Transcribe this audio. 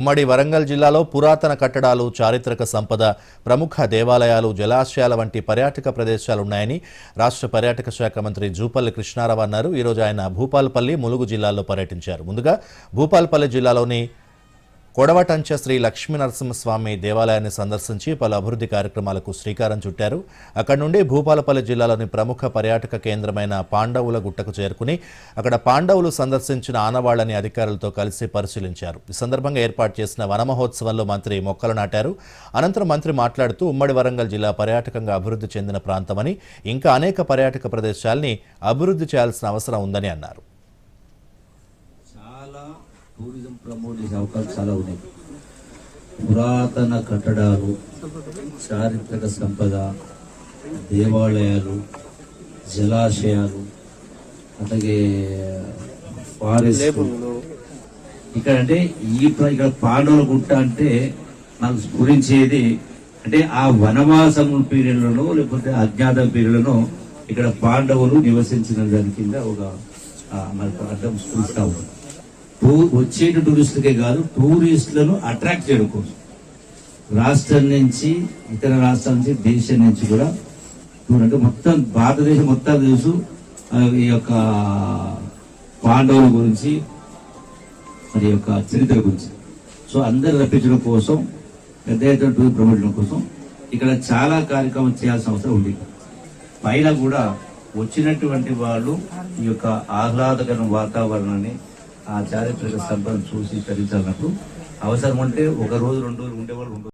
ఉమ్మడి వరంగల్ జిల్లాలో పురాతన కట్టడాలు చారిత్రక సంపద ప్రముఖ దేవాలయాలు జలాశయాల వంటి పర్యాటక ప్రదేశాలున్నాయని రాష్ట్ర పర్యాటక శాఖ మంత్రి జూపల్లి కృష్ణారావు అన్నారు. ఈరోజు ఆయన భూపాల్పల్లి ములుగు జిల్లాలో పర్యటించారు. ముందుగా భూపాల్పల్లి జిల్లాలోని కొడవటంచ శ్రీ లక్ష్మీనరసింహస్వామి దేవాలయాన్ని సందర్శించి పలు అభివృద్ధి కార్యక్రమాలకు శ్రీకారం చుట్టారు. అక్కడి నుండి భూపాలపల్లి జిల్లాలోని ప్రముఖ పర్యాటక కేంద్రమైన పాండవుల గుట్టకు చేరుకుని అక్కడ పాండవులు సందర్శించిన ఆనవాళ్ళని అధికారులతో కలిసి పరిశీలించారు. ఈ సందర్భంగా ఏర్పాటు చేసిన వనమహోత్సవంలో మంత్రి మొక్కలు నాటారు. అనంతరం మంత్రి మాట్లాడుతూ ఉమ్మడి వరంగల్ జిల్లా పర్యాటకంగా అభివృద్ధి చెందిన ప్రాంతమని ఇంకా అనేక పర్యాటక ప్రదేశాల్ని అభివృద్ధి చేయాల్సిన అవసరం ఉందని అన్నారు. టూరిజం ప్రమోట్ చేసే అవకాశాలు చాలా ఉన్నాయి. పురాతన కట్టడాలు చారిత్రక సంపద దేవాలయాలు జలాశయాలు అలాగే ఫారెస్ట్. ఇక్కడ అంటే ఈ ఇక్కడ పాండవుల గుట్ట అంటే నాకు స్ఫురించేది అంటే ఆ వనవాసం పీరియడ్లను లేకపోతే అజ్ఞాత పీరియడ్లను ఇక్కడ పాండవులు నివసించిన దాని కింద ఒక ఆ, మనకు అర్థం స్ఫురిస్తా ఉంది. టూ వచ్చే టూరిస్టులకే కాదు టూరిస్టులను అట్రాక్ట్ చేయడం కోసం. రాష్ట్రం నుంచి ఇతర రాష్ట్రాల నుంచి దేశం నుంచి కూడా టూర్ అంటే మొత్తం భారతదేశం మొత్తం తెలుసు. ఈ యొక్క పాండవుల గురించి మరి యొక్క చరిత్ర గురించి. సో అందరు రప్పించడం కోసం పెద్ద ఎత్తున టూర్ ప్రమోషన్ కోసం ఇక్కడ చాలా కార్యక్రమం చేయాల్సిన అవసరం ఉంది. పైన కూడా వచ్చినటువంటి వాళ్ళు ఈ యొక్క ఆహ్లాదకర వాతావరణాన్ని ఆ చారిత్రక సంపదను చూసి తరించాలన్నప్పుడు అవసరం ఉంటే ఒక రోజు రెండు రోజులు ఉండేవాళ్ళు